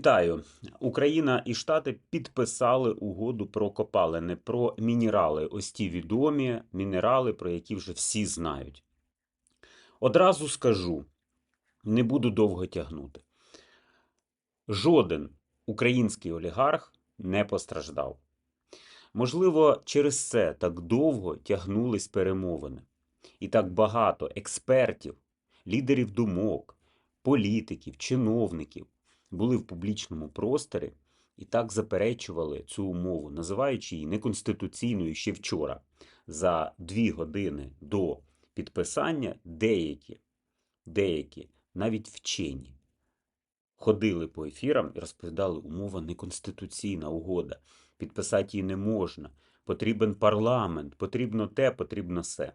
Вітаю! Україна і Штати підписали угоду про копалини, про мінерали. Ось ті відомі мінерали, про які вже всі знають. Одразу скажу, не буду довго тягнути. Жоден український олігарх не постраждав. Можливо, через це так довго тягнулись перемовини. І так багато експертів, лідерів думок, політиків, чиновників були в публічному просторі і так заперечували цю умову, називаючи її неконституційною ще вчора. За дві години до підписання деякі, деякі, навіть вчені, ходили по ефірам і розповідали, умова неконституційна угода. Підписати її не можна. Потрібен парламент, потрібно те, потрібно все.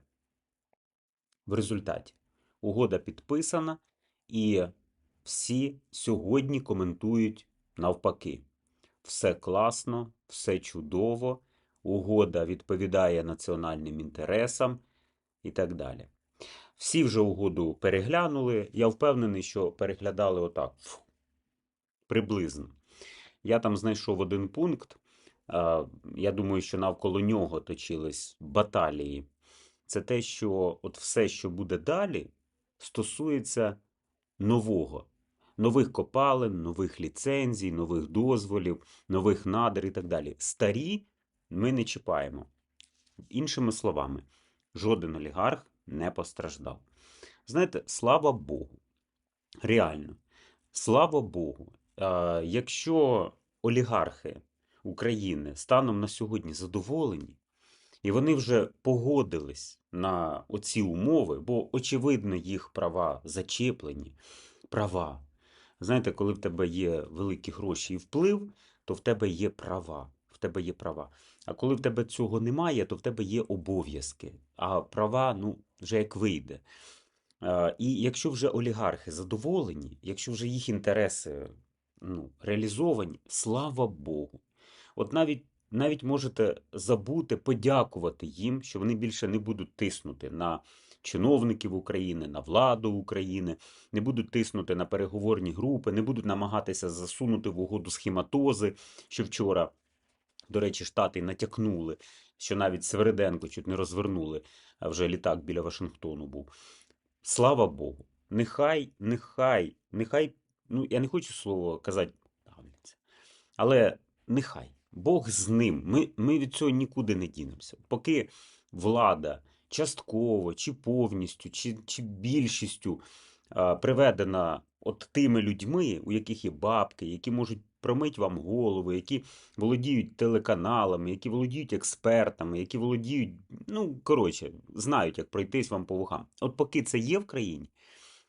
В результаті угода підписана, і всі сьогодні коментують навпаки. Все класно, все чудово, угода відповідає національним інтересам і так далі. Всі вже угоду переглянули. Я впевнений, що переглядали отак. Фу, приблизно. Я там знайшов один пункт. Я думаю, що навколо нього точились баталії. Це те, що от все, що буде далі, стосується нового нових копалин, нових ліцензій, нових дозволів, нових надр і так далі. Старі ми не чіпаємо. Іншими словами, жоден олігарх не постраждав. Знаєте, слава Богу. Реально, слава Богу, якщо олігархи України станом на сьогодні задоволені, і вони вже погодились на оці умови, бо, очевидно, їх права зачеплені, права Знаєте, коли в тебе є великі гроші і вплив, то в тебе є права. В тебе є права. А коли в тебе цього немає, то в тебе є обов'язки. А права, ну, вже як вийде. І якщо вже олігархи задоволені, якщо вже їх інтереси ну, реалізовані, слава Богу. От навіть навіть можете забути, подякувати їм, що вони більше не будуть тиснути на чиновників України, на владу України, не будуть тиснути на переговорні групи, не будуть намагатися засунути в угоду схематози, що вчора, до речі, штати натякнули, що навіть Свериденко чуть не розвернули, а вже літак біля Вашингтону був. Слава Богу, нехай, нехай, нехай, ну я не хочу слово казати, але нехай. Бог з ним. Ми ми від цього нікуди не дінемося. Поки влада частково, чи повністю, чи чи більшістю приведена от тими людьми, у яких є бабки, які можуть промити вам голову, які володіють телеканалами, які володіють експертами, які володіють, ну, коротше, знають, як пройтись вам по вухам. От поки це є в країні,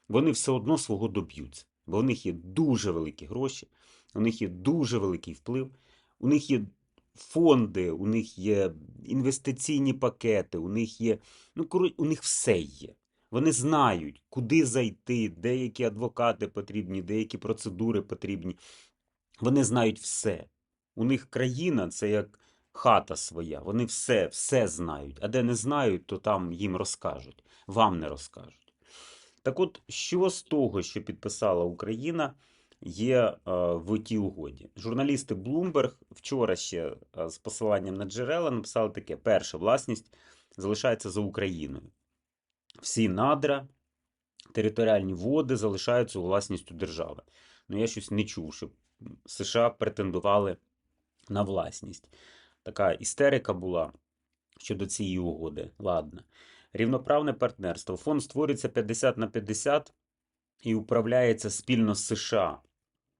вони все одно свого доб'ються. Бо у них є дуже великі гроші, у них є дуже великий вплив, у них є фонди, у них є інвестиційні пакети, у них є. Ну, у них все є. Вони знають, куди зайти, деякі адвокати потрібні, деякі процедури потрібні. Вони знають все. У них країна це як хата своя. Вони все, все знають. А де не знають, то там їм розкажуть, вам не розкажуть. Так от, що з того, що підписала Україна? Є е, в тій угоді. Журналісти Bloomberg вчора ще е, з посиланням на джерела написали таке: перша власність залишається за Україною. Всі надра, територіальні води залишаються власністю держави. Ну, я щось не чув, щоб США претендували на власність. Така істерика була щодо цієї угоди. Ладно. Рівноправне партнерство. Фонд створюється 50 на 50 і управляється спільно з США.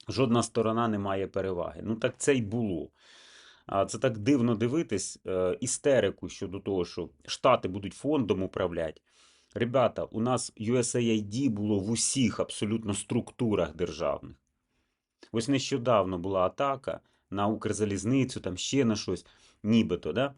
Жодна сторона не має переваги. Ну так це й було. Це так дивно дивитись е, істерику щодо того, що Штати будуть фондом управляти. Ребята, у нас USAID було в усіх абсолютно структурах державних. Ось нещодавно була атака на Укрзалізницю, там ще на щось, нібито. да?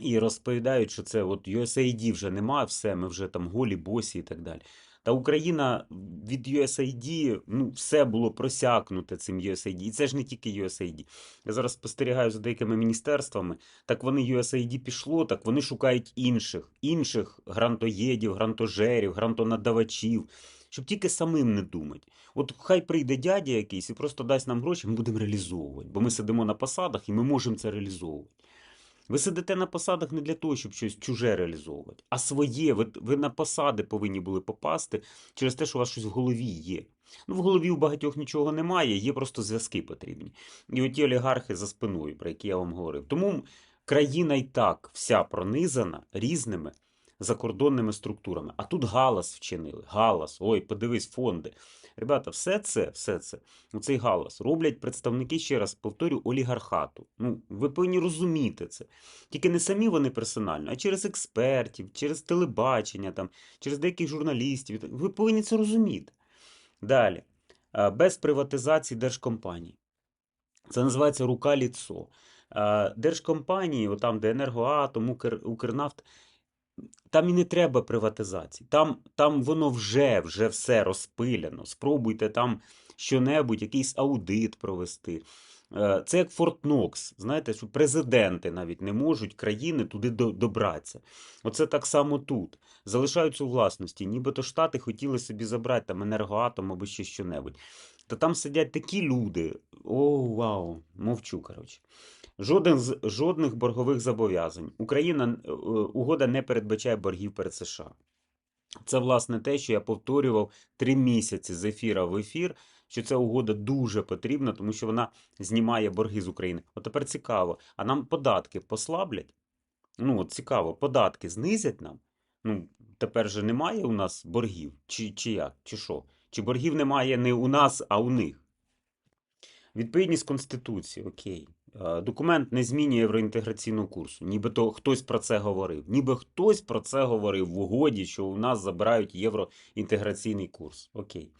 І розповідають, що це от USAID вже немає, все, ми вже там голі, босі і так далі. Та Україна від USAID, ну, все було просякнуте цим USAID. І це ж не тільки USAID. Я зараз спостерігаю за деякими міністерствами. Так вони USAID пішло, так вони шукають інших, інших грантоєдів, грантожерів, грантонадавачів, щоб тільки самим не думати. От хай прийде дядя якийсь і просто дасть нам гроші, ми будемо реалізовувати, бо ми сидимо на посадах і ми можемо це реалізовувати. Ви сидите на посадах не для того, щоб щось чуже реалізовувати, а своє. Ви, ви на посади повинні були попасти через те, що у вас щось в голові є. Ну, в голові у багатьох нічого немає, є просто зв'язки потрібні. І оті олігархи за спиною, про які я вам говорив. Тому країна і так вся пронизана різними закордонними структурами. А тут галас вчинили. Галас, ой, подивись, фонди. Ребята, все це, все це, цей галас роблять представники, ще раз повторю, олігархату. Ну, ви повинні розуміти це. Тільки не самі вони персонально, а через експертів, через телебачення, там, через деяких журналістів. Ви повинні це розуміти. Далі. Без приватизації держкомпаній. Це називається рука ліцо. Держкомпанії, отам, де Енергоатом, Укр, Укрнафт, там і не треба приватизації. Там, там воно вже, вже все розпиляно. Спробуйте там що-небудь, якийсь аудит провести. Е, Це як Форт Нокс. Знаєте, що президенти навіть не можуть країни туди добратися. Оце так само тут. Залишаються у власності. Нібито Штати хотіли собі забрати там енергоатом або ще що-небудь. Та там сидять такі люди. О, вау, мовчу, коротше. Жоден з жодних боргових зобов'язань. Україна е, угода не передбачає боргів перед США. Це власне те, що я повторював три місяці з ефіра в ефір, що ця угода дуже потрібна, тому що вона знімає борги з України. От тепер цікаво, а нам податки послаблять? Ну, от цікаво, податки знизять нам? Ну, тепер же немає у нас боргів, чи, чи як, чи що? Чи боргів немає не у нас, а у них? Відповідність Конституції, окей. Е, Документ не змінює євроінтеграційного курсу. Нібито хтось про це говорив. Ніби хтось про це говорив в угоді, що у нас забирають євроінтеграційний курс. Окей.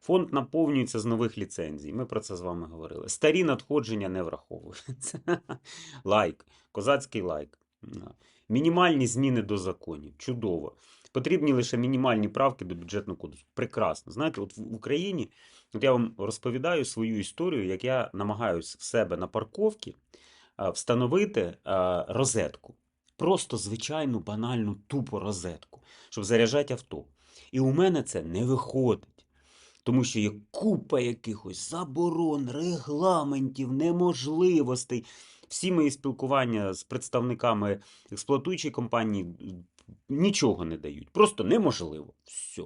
Фонд наповнюється з нових ліцензій. Ми про це з вами говорили. Старі надходження не враховуються. Лайк. Козацький лайк. Мінімальні зміни до законів. Чудово. Потрібні лише мінімальні правки до бюджетного кодексу. Прекрасно. Знаєте, от в Україні, от я вам розповідаю свою історію, як я намагаюся в себе на парковці встановити розетку. Просто звичайну, банальну, тупо розетку, щоб заряджати авто. І у мене це не виходить. Тому що є купа якихось заборон, регламентів, неможливостей. Всі мої спілкування з представниками експлуатуючої компанії нічого не дають. Просто неможливо. Все.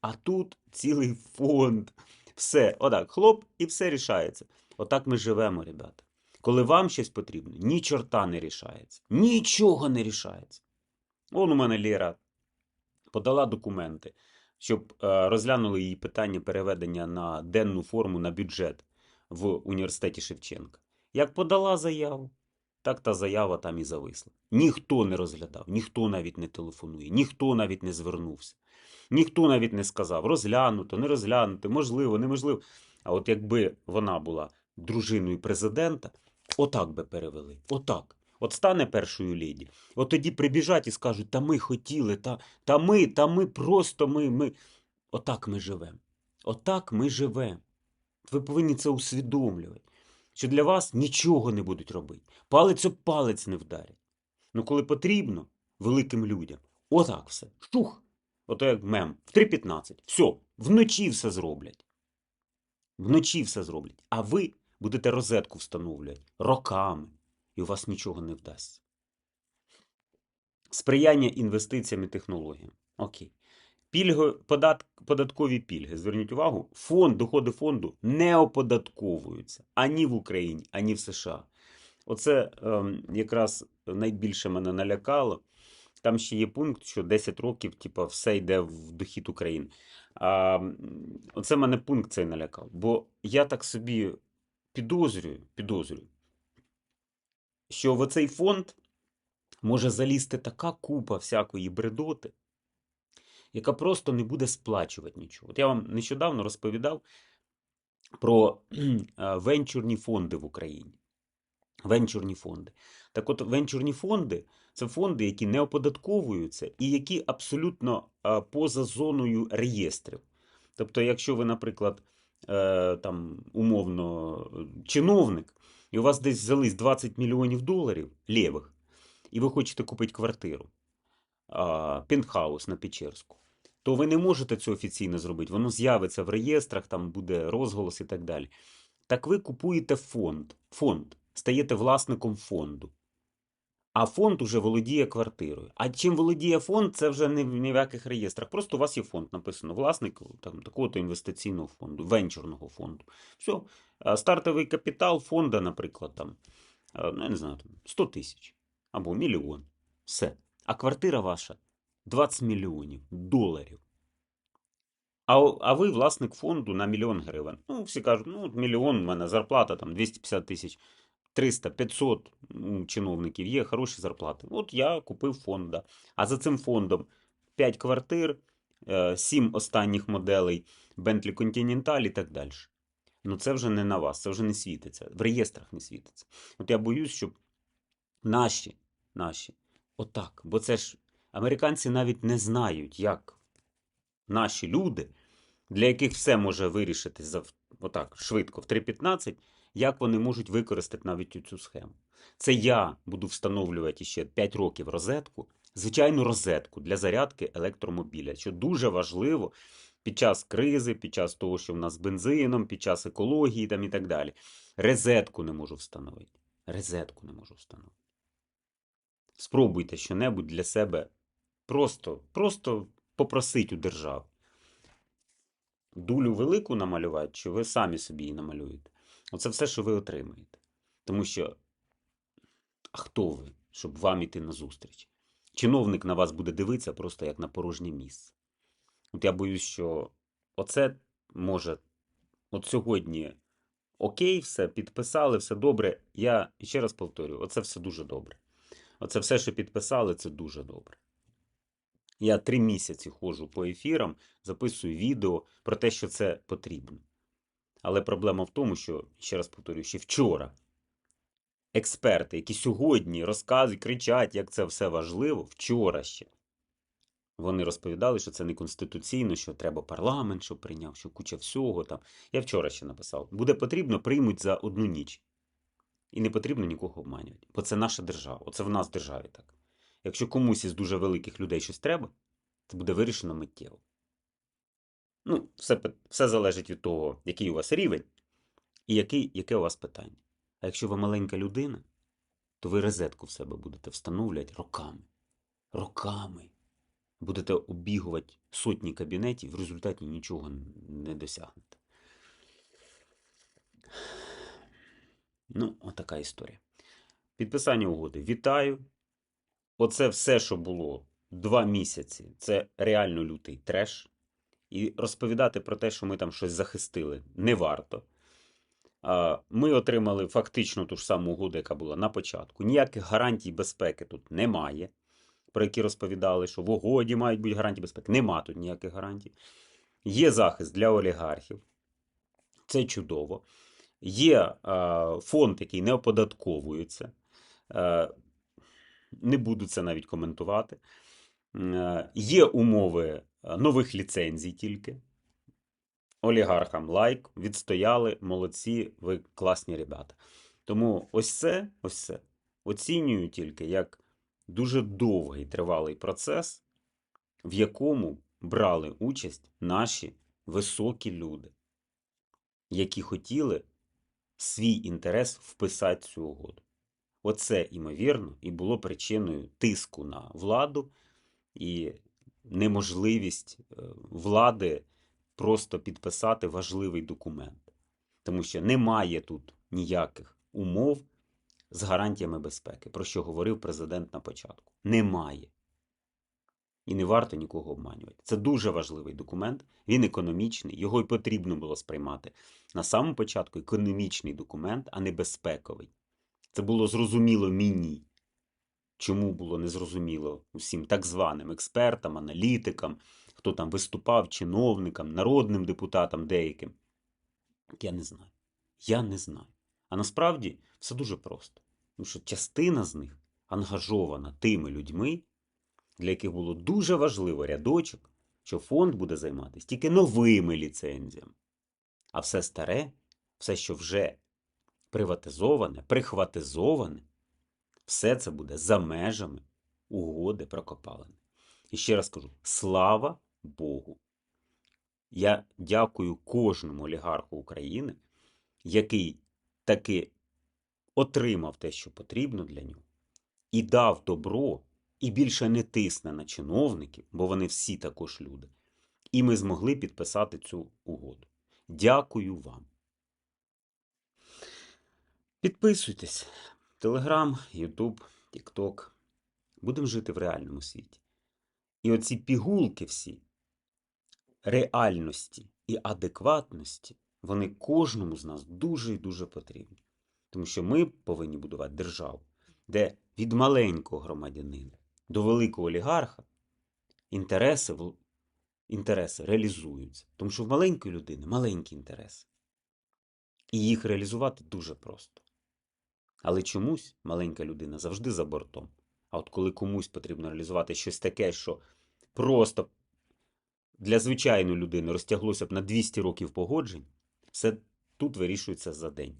А тут цілий фонд. Все, отак, хлоп, і все рішається. Отак ми живемо, ребята. Коли вам щось потрібно, ні чорта не рішається. Нічого не рішається. Он у мене Лєра подала документи, щоб е, розглянули її питання переведення на денну форму на бюджет в університеті Шевченка. Як подала заяву, так та заява там і зависла. Ніхто не розглядав, ніхто навіть не телефонує, ніхто навіть не звернувся. Ніхто навіть не сказав розглянуто, не розглянуто, можливо, неможливо. А от якби вона була дружиною президента, отак би перевели. Отак. От стане першою леді. От тоді прибіжать і скажуть: та ми хотіли, та, та ми, та ми просто ми, ми. Отак ми живемо. Отак ми живемо. Ви повинні це усвідомлювати. Що для вас нічого не будуть робити. Палець об палець не вдарять. Ну, коли потрібно великим людям, отак все. Штух. Ото як мем. В 3.15. Все, вночі все зроблять. Вночі все зроблять. А ви будете розетку встановлювати роками, і у вас нічого не вдасться. Сприяння інвестиціям і технологіям. Окей. Пільги, подат, податкові пільги. Зверніть увагу, фонд, доходи фонду не оподатковуються ані в Україні, ані в США. Оце ем, якраз найбільше мене налякало. Там ще є пункт, що 10 років, типа, все йде в дохід України. А, оце мене пункт цей налякав. Бо я так собі підозрюю, підозрюю, що в оцей фонд може залізти така купа всякої бредоти, яка просто не буде сплачувати нічого. От я вам нещодавно розповідав про е, венчурні фонди в Україні. Венчурні фонди. Так от, венчурні фонди це фонди, які не оподатковуються і які абсолютно е, поза зоною реєстрів. Тобто, якщо ви, наприклад, е, там, умовно, чиновник, і у вас десь взялись 20 мільйонів доларів лєвих, і ви хочете купити квартиру, а, пентхаус на Печерську, то ви не можете це офіційно зробити. Воно з'явиться в реєстрах, там буде розголос і так далі. Так ви купуєте фонд. Фонд, стаєте власником фонду. А фонд уже володіє квартирою. А чим володіє фонд, це вже не в ні в яких реєстрах. Просто у вас є фонд написано власник там, такого-то інвестиційного фонду, венчурного фонду. Все. Стартовий капітал фонда, наприклад, там, ну, я не знаю, 100 тисяч або мільйон. Все. А квартира ваша 20 мільйонів доларів. А, а ви власник фонду на мільйон гривень. Ну, всі кажуть, ну, мільйон, у мене зарплата там 250 тисяч. 300, 500 у чиновників є хороші зарплати. От я купив фонд. Да. А за цим фондом 5 квартир, 7 останніх моделей Bentley Continental і так далі. Ну це вже не на вас, це вже не світиться. В реєстрах не світиться. От я боюсь, щоб наші, наші, отак. Бо це ж американці навіть не знають, як наші люди, для яких все може вирішити за отак швидко в 3.15, як вони можуть використати навіть цю схему. Це я буду встановлювати ще 5 років розетку, звичайну розетку для зарядки електромобіля, що дуже важливо під час кризи, під час того, що в нас з бензином, під час екології там і так далі. Розетку не можу встановити. Розетку не можу встановити. Спробуйте щонебудь для себе просто, просто попросить у держави. Дулю велику намалювати, чи ви самі собі її намалюєте. Оце все, що ви отримаєте. Тому що, а хто ви, щоб вам іти на зустріч? Чиновник на вас буде дивитися просто як на порожнє місце. От я боюсь, що оце може, от сьогодні окей, все, підписали, все добре. Я ще раз повторюю, оце все дуже добре. Оце все, що підписали, це дуже добре. Я три місяці ходжу по ефірам, записую відео про те, що це потрібно. Але проблема в тому, що, ще раз повторюю, ще вчора експерти, які сьогодні розказують, кричать, як це все важливо, вчора ще. Вони розповідали, що це неконституційно, що треба парламент, щоб прийняв, що куча всього там. Я вчора ще написав: буде потрібно, приймуть за одну ніч. І не потрібно нікого обманювати. Бо це наша держава. Оце в нас в державі так. Якщо комусь із дуже великих людей щось треба, це буде вирішено миттєво. Ну, все, все залежить від того, який у вас рівень і який, яке у вас питання. А якщо ви маленька людина, то ви розетку в себе будете встановлювати роками. Роками. Будете оббігувати сотні кабінетів, в результаті нічого не досягнете. Ну, отака історія. Підписання угоди. Вітаю. Оце все, що було два місяці, це реально лютий треш. І розповідати про те, що ми там щось захистили, не варто. Ми отримали фактично ту ж саму угоду, яка була на початку. Ніяких гарантій безпеки тут немає, про які розповідали, що в угоді мають бути гарантії безпеки. Нема тут ніяких гарантій. Є захист для олігархів. Це чудово. Є а, фонд, який не оподатковується. Е, не буду це навіть коментувати. Е, Є умови е, нових ліцензій тільки. Олігархам лайк, відстояли, молодці, ви класні ребята. Тому ось це, ось це оцінюю тільки як дуже довгий тривалий процес, в якому брали участь наші високі люди, які хотіли свій інтерес вписати цю угоду. Оце, ймовірно, і було причиною тиску на владу і неможливість е, влади просто підписати важливий документ. Тому що немає тут ніяких умов з гарантіями безпеки, про що говорив президент на початку. Немає. І не варто нікого обманювати. Це дуже важливий документ, він економічний, його й потрібно було сприймати на самому початку економічний документ, а не безпековий. Це було зрозуміло мені. Чому було незрозуміло усім так званим експертам, аналітикам, хто там виступав, чиновникам, народним депутатам деяким. Я не знаю. Я не знаю. А насправді все дуже просто. Тому що частина з них ангажована тими людьми, для яких було дуже важливо рядочок, що фонд буде займатися тільки новими ліцензіями. А все старе, все, що вже приватизоване, прихватизоване, все це буде за межами угоди про копалини. І ще раз кажу: слава Богу. Я дякую кожному олігарху України, який таки отримав те, що потрібно для нього, і дав добро, і більше не тисне на чиновників, бо вони всі також люди. І ми змогли підписати цю угоду. Дякую вам. Підписуйтесь. Телеграм, Ютуб, Тікток. Будемо жити в реальному світі. І оці пігулки всі реальності і адекватності, вони кожному з нас дуже і дуже потрібні. Тому що ми повинні будувати державу, де від маленького громадянина до великого олігарха інтереси, інтереси реалізуються. Тому що в маленької людини маленькі інтереси. І їх реалізувати дуже просто. Але чомусь маленька людина завжди за бортом. А от коли комусь потрібно реалізувати щось таке, що просто для звичайної людини розтяглося б на 200 років погоджень, все тут вирішується за день.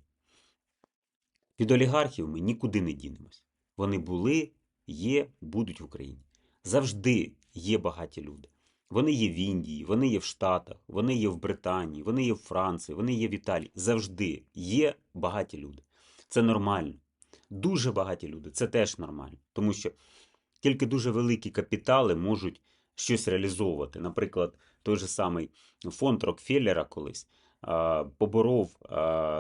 Від олігархів ми нікуди не дінемось. Вони були, є, будуть в Україні. Завжди є багаті люди. Вони є в Індії, вони є в Штатах, вони є в Британії, вони є в Франції, вони є в Італії. Завжди є багаті люди. Це нормально. Дуже багаті люди це теж нормально. Тому що тільки дуже великі капітали можуть щось реалізовувати. Наприклад, той же самий фонд Рокфеллера колись поборов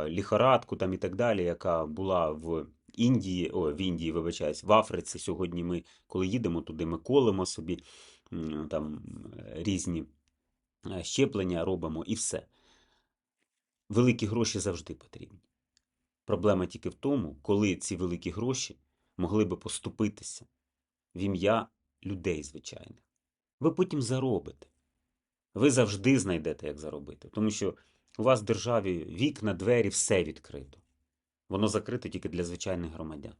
ліхорадку там і так далі, яка була в Індії, о, в Індії, вибачаюсь, в Африці. Сьогодні ми, коли їдемо туди, ми колемо собі там е, різні е, щеплення робимо і все. Великі гроші завжди потрібні. Проблема тільки в тому, коли ці великі гроші могли би поступитися в ім'я людей звичайних. Ви потім заробите. Ви завжди знайдете, як заробити. Тому що у вас в державі вікна, двері, все відкрито. Воно закрите тільки для звичайних громадян.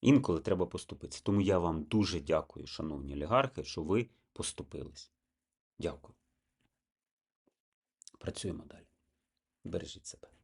Інколи треба поступитися. Тому я вам дуже дякую, шановні олігархи, що ви поступились. Дякую. Працюємо далі. Бережіть себе.